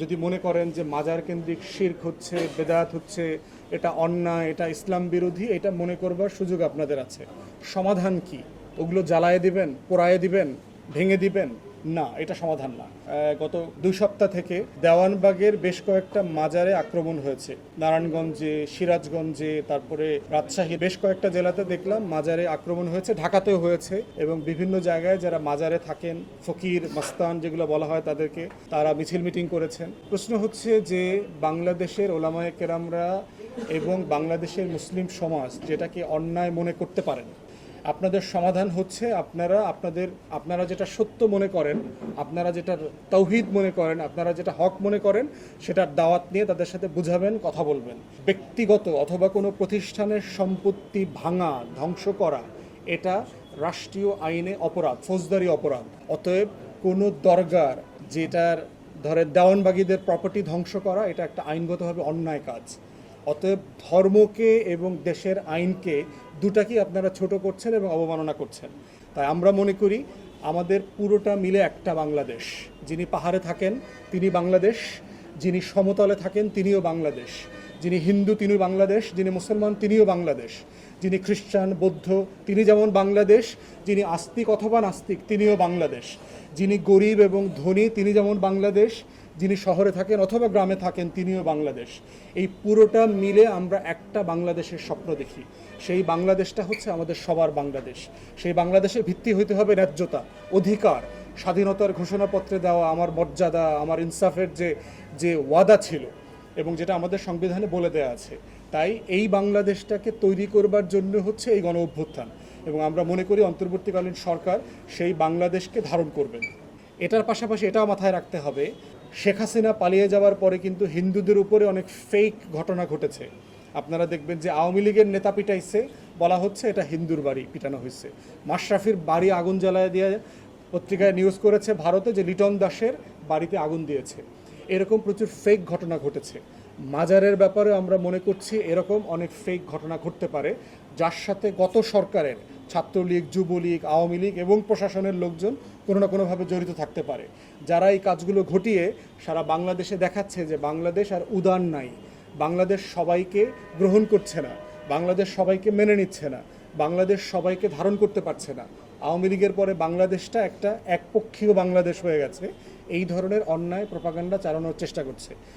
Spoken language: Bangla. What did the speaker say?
যদি মনে করেন যে মাজার কেন্দ্রিক শির্ক হচ্ছে, বেদাত হচ্ছে, এটা অন্যায়, এটা ইসলাম বিরোধী, এটা মনে করবার সুযোগ আপনাদের আছে। সমাধান কি? ওগুলো জ্বালায় দিবেন, পোড়ায় দিবেন? ভেঙে দিবেন? না, এটা সমাধান না। গত দুই সপ্তাহ থেকে দেওয়ানবাগের বেশ কয়েকটা মাজারে আক্রমণ হয়েছে। নারায়ণগঞ্জে, সিরাজগঞ্জে, তারপরে রাজশাহী বেশ কয়েকটা জেলাতে দেখলাম মাজারে আক্রমণ হয়েছে, ঢাকাতেও হয়েছে এবং বিভিন্ন জায়গায় যারা মাজারে থাকেন, ফকির, মাস্তান যেগুলো বলা হয় তাদেরকে, তারা মিছিল মিটিং করেছেন। প্রশ্ন হচ্ছে যে বাংলাদেশের ওলামায়ে কেরামরা এবং বাংলাদেশের মুসলিম সমাজ যেটাকে অন্যায় মনে করতে পারেন আপনাদের সমাধান হচ্ছে, আপনারা, আপনাদের, আপনারা যেটা সত্য মনে করেন, আপনারা যেটা তৌহিদ মনে করেন, আপনারা যেটা হক মনে করেন, সেটার দাওয়াত নিয়ে তাদের সাথে বুঝাবেন, কথা বলবেন। ব্যক্তিগত অথবা কোনো প্রতিষ্ঠানের সম্পত্তি ভাঙা, ধ্বংস করা, এটা রাষ্ট্রীয় আইনে অপরাধ, ফৌজদারি অপরাধ। অতএব কোনো দরগার যেটার ধরে দেওয়ানবাগীদের প্রপার্টি ধ্বংস করা, এটা একটা আইনগতভাবে অন্যায় কাজ। অতএব ধর্মকে এবং দেশের আইনকে দুটাকেই আপনারা ছোট করছেন এবং অবমাননা করছেন। তাই আমরা মনে করি আমাদের পুরোটা মিলে একটা বাংলাদেশ। যিনি পাহাড়ে থাকেন, তিনি বাংলাদেশ। যিনি সমতলে থাকেন, তিনিও বাংলাদেশ। যিনি হিন্দু তিনি বাংলাদেশ। যিনি মুসলমান, তিনিও বাংলাদেশ। যিনি খ্রিস্টান, বৌদ্ধ, তিনি যেমন বাংলাদেশ। যিনি আস্তিক অথবা নাস্তিক, তিনিও বাংলাদেশ। যিনি গরিব এবং ধনী, তিনি যেমন বাংলাদেশ। যিনি শহরে থাকেন অথবা গ্রামে থাকেন, তিনিও বাংলাদেশ। এই পুরোটা মিলে আমরা একটা বাংলাদেশের স্বপ্ন দেখি। সেই বাংলাদেশটা হচ্ছে আমাদের সবার বাংলাদেশ। সেই বাংলাদেশের ভিত্তি হইতে হবে ন্যায্যতা, অধিকার। স্বাধীনতার ঘোষণাপত্রে দেওয়া আমার মর্যাদা, আমার ইনসাফের যে যে ওয়াদা ছিল এবং যেটা আমাদের সংবিধানে বলে দেওয়া আছে, তাই এই বাংলাদেশটাকে তৈরি করবার জন্য হচ্ছে এই গণ অভ্যুত্থান। এবং আমরা মনে করি অন্তর্বর্তীকালীন সরকার সেই বাংলাদেশকে ধারণ করবেন। এটার পাশাপাশি এটাও মাথায় রাখতে হবে শেখ হাসিনা পালিয়ে যাওয়ার পরে কিন্তু হিন্দুদের উপরে অনেক ফেক ঘটনা ঘটেছে। আপনারা দেখবেন যে আওয়ামী লীগের নেতা পিটাইছে, বলা হচ্ছে এটা হিন্দুর বাড়ি পিটানো হয়েছে। মাশরাফির বাড়ি আগুন জ্বালায় দিয়ে পত্রিকায় নিউজ করেছে ভারতে যে লিটন দাসের বাড়িতে আগুন দিয়েছে। এরকম প্রচুর ফেক ঘটনা ঘটেছে। মাজারের ব্যাপারে আমরা মনে করছি এরকম অনেক ফেক ঘটনা ঘটতে পারে, যার সাথে গত সরকারের ছাত্রলীগ, যুবলীগ, আওয়ামী লীগ এবং প্রশাসনের লোকজন কোনো না কোনোভাবে জড়িত থাকতে পারে। যারা এই কাজগুলো ঘটিয়ে সারা বাংলাদেশে দেখাচ্ছে যে বাংলাদেশ আর উদার নাই। বাংলাদেশ সবাইকে গ্রহণ করছে না। বাংলাদেশ সবাইকে মেনে নিচ্ছে না। বাংলাদেশ সবাইকে ধারণ করতে পারছে না। আওয়ামী লীগের পরে বাংলাদেশটা একটা একপক্ষীয় বাংলাদেশ হয়ে গেছে। এই ধরনের অন্যায় প্রপাগান্ডা চালানোর চেষ্টা করছে।